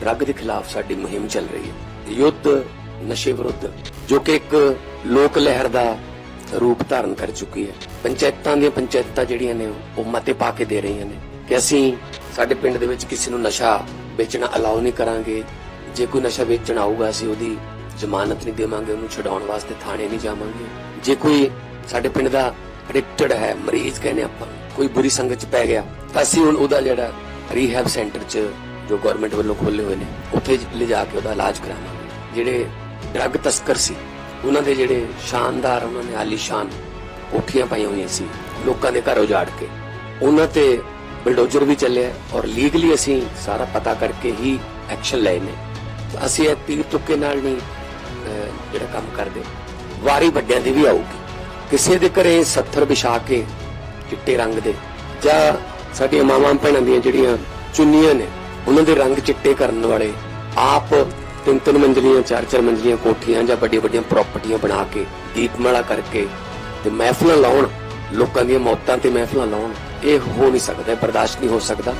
Drug ਦੇ ਖਿਲਾਫ ਸਾਡੀ ਮੁਹਿੰਮ ਚੱਲ ਰਹੀ ਹੈ। ਯੁੱਧ, ਨਸ਼ੇ ਵਿਰੁੱਧ, ਜੋ ਕਿ ਇੱਕ ਲੋਕ ਲਹਿਰ ਦਾ ਰੂਪ ਧਾਰਨ ਕਰ ਚੁੱਕੀ ਹੈ। ਪੰਚਾਇਤਾਂ ਦੀਆਂ ਪੰਚਾਇਤਾਂ ਜਿਹੜੀਆਂ ਨੇ, ਉਹ ਮਤੇ ਪਾ ਕੇ ਦੇ ਰਹੀਆਂ ਨੇ ਕਿ ਅਸੀਂ ਸਾਡੇ ਪਿੰਡ ਦੇ ਵਿੱਚ ਕਿਸੇ ਨੂੰ ਨਸ਼ਾ ਵੇਚਣਾ ਅਲਾਉ ਨਹੀਂ ਕਰਾਂਗੇ। ਜੇ ਕੋਈ ਨਸ਼ਾ ਵੇਚਣ ਆਊਗਾ, ਅਸੀਂ ਉਹਦੀ ਜ਼ਮਾਨਤ ਨਹੀਂ ਦੇਵਾਂਗੇ, ਉਹਨੂੰ ਛਡਾਉਣ ਵਾਸਤੇ ਥਾਣੇ ਨਹੀਂ ਜਾਵਾਂਗੇ। ਜੇ ਕੋਈ ਸਾਡੇ ਪਿੰਡ ਦਾ ਐਡਿਕਟਡ ਹੈ, ਮਰੀਜ਼ ਕਹਿੰਦੇ ਆਪਾਂ ਕੋਈ ਬੁਰੀ ਸੰਗਤ ਚ ਪੈ ਗਿਆ, ਤਾਂ ਅਸੀਂ ਹੁਣ ਉਹਦਾ ਜਿਹੜਾ ਰੀਹੈਬ ਸੈਂਟਰ ਚ ਜੋ ਗਵਰਨਮੈਂਟ ਵੱਲੋਂ ਖੋਲੇ ਹੋਏ ਨੇ, ਉੱਥੇ ਲਿਜਾ ਕੇ ਉਹਦਾ ਇਲਾਜ ਕਰਾਵਾਂਗੇ। ਜਿਹੜੇ ਡਰੱਗ ਤਸਕਰ ਸੀ, ਉਹਨਾਂ ਦੇ ਜਿਹੜੇ ਸ਼ਾਨਦਾਰ, ਉਹਨਾਂ ਨੇ ਆਲੀਸ਼ਾਨ ਕੋਠੀਆਂ ਪਾਈਆਂ ਹੋਈਆਂ ਸੀ, ਲੋਕਾਂ ਦੇ ਘਰ ਉਜਾੜ ਕੇ। ਉਹਨਾਂ ਤੇ ਬਿਲਡੋਜਰ ਵੀ ਚੱਲਿਆ ਔਰ ਲੀਗਲੀ ਅਸੀਂ ਸਾਰਾ ਪਤਾ ਕਰਕੇ ਹੀ ਐਕਸ਼ਨ ਲਏ ਨੇ। ਅਸੀਂ ਇਹ ਤੀਰ ਤੁੱਕੇ ਨਾਲ ਨਹੀਂ ਜਿਹੜਾ ਕੰਮ ਕਰਦੇ। ਵਾਰੀ ਵੱਡਿਆਂ ਦੀ ਵੀ ਆਊਗੀ। ਕਿਸੇ ਦੇ ਘਰੇ 70 ਵਿਛਾ ਕੇ ਚਿੱਟੇ ਰੰਗ ਦੇ ਜਾਂ ਸਾਡੀਆਂ ਮਾਵਾਂ ਭੈਣਾਂ ਦੀਆਂ ਜਿਹੜੀਆਂ ਚੁੰਨੀਆਂ ਨੇ ਉਹਨਾਂ ਦੇ ਰੰਗ ਚਿੱਟੇ ਕਰਨ ਵਾਲੇ ਆਪ ਤਿੰਨ ਤਿੰਨ ਮੰਜ਼ਲੀਆਂ, ਚਾਰ ਚਾਰ ਮੰਜ਼ਲੀਆਂ ਕੋਠੀਆਂ ਜਾਂ ਵੱਡੀਆਂ ਵੱਡੀਆਂ ਪ੍ਰਾਪਰਟੀਆਂ ਬਣਾ ਕੇ ਦੀਪਮਾਲਾ ਕਰਕੇ ਤੇ ਮਹਿਫਲਾਂ ਲਾਉਣ, ਲੋਕਾਂ ਦੀਆਂ ਮੌਤਾਂ ਤੇ ਮਹਿਫਲਾਂ ਲਾਉਣ, ਇਹ ਹੋ ਨਹੀਂ ਸਕਦਾ ਬਰਦਾਸ਼ਤ ਨਹੀਂ ਹੋ ਸਕਦਾ।